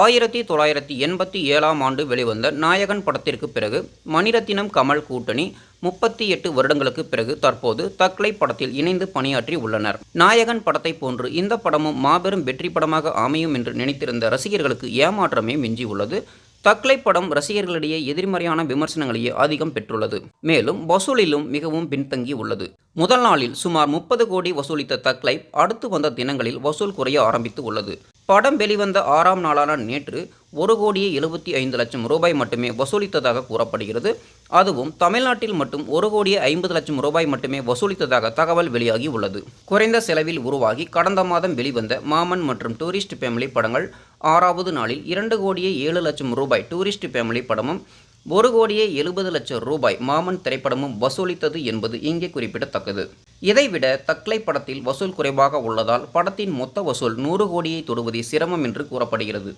ஆயிரத்தி தொள்ளாயிரத்தி எண்பத்தி ஏழாம் ஆண்டு வெளிவந்த நாயகன் படத்திற்கு பிறகு மணிரத்தினம் கமல் கூட்டணி முப்பத்தி எட்டு வருடங்களுக்கு பிறகு தற்போது தக்லை படத்தில் இணைந்து பணியாற்றி உள்ளனர். நாயகன் படத்தை போன்று இந்த படமும் மாபெரும் வெற்றி படமாக அமையும் என்று நினைத்திருந்த ரசிகர்களுக்கு ஏமாற்றமே மிஞ்சி உள்ளது. தக்லை படம் ரசிகர்களிடையே எதிர்மறையான விமர்சனங்களையே அதிகம் பெற்றுள்ளது. மேலும் வசூலிலும் மிகவும் பின்தங்கி உள்ளது. முதல் நாளில் சுமார் முப்பது கோடி வசூலித்த தக்லை அடுத்து வந்த தினங்களில் வசூல் குறைய ஆரம்பித்து உள்ளது. படம் வெளிவந்த ஆறாம் நாளான நேற்று ஒரு கோடியே எழுபத்தி ஐந்து லட்சம் ரூபாய் மட்டுமே வசூலித்ததாக கூறப்படுகிறது. அதுவும் தமிழ்நாட்டில் மட்டும் ஒரு கோடியே ஐம்பது லட்சம் ரூபாய் மட்டுமே வசூலித்ததாக தகவல் வெளியாகி உள்ளது. குறைந்த செலவில் உருவாகி கடந்த மாதம் வெளிவந்த மாமன் மற்றும் டூரிஸ்ட் ஃபேமிலி படங்கள் ஆறாவது நாளில் இரண்டு கோடியே ஏழு லட்சம் ரூபாய் டூரிஸ்ட் ஃபேமிலி படமும் ஒரு கோடியே எழுபது லட்சம் ரூபாய் மாமன் திரைப்படமும் வசூலித்தது என்பது இங்கே குறிப்பிடத்தக்கது. இதைவிட தக்லை படத்தில் வசூல் குறைவாக உள்ளதால் படத்தின் மொத்த வசூல் நூறு கோடியை தொடுவதே சிரமம் என்று கூறப்படுகிறது.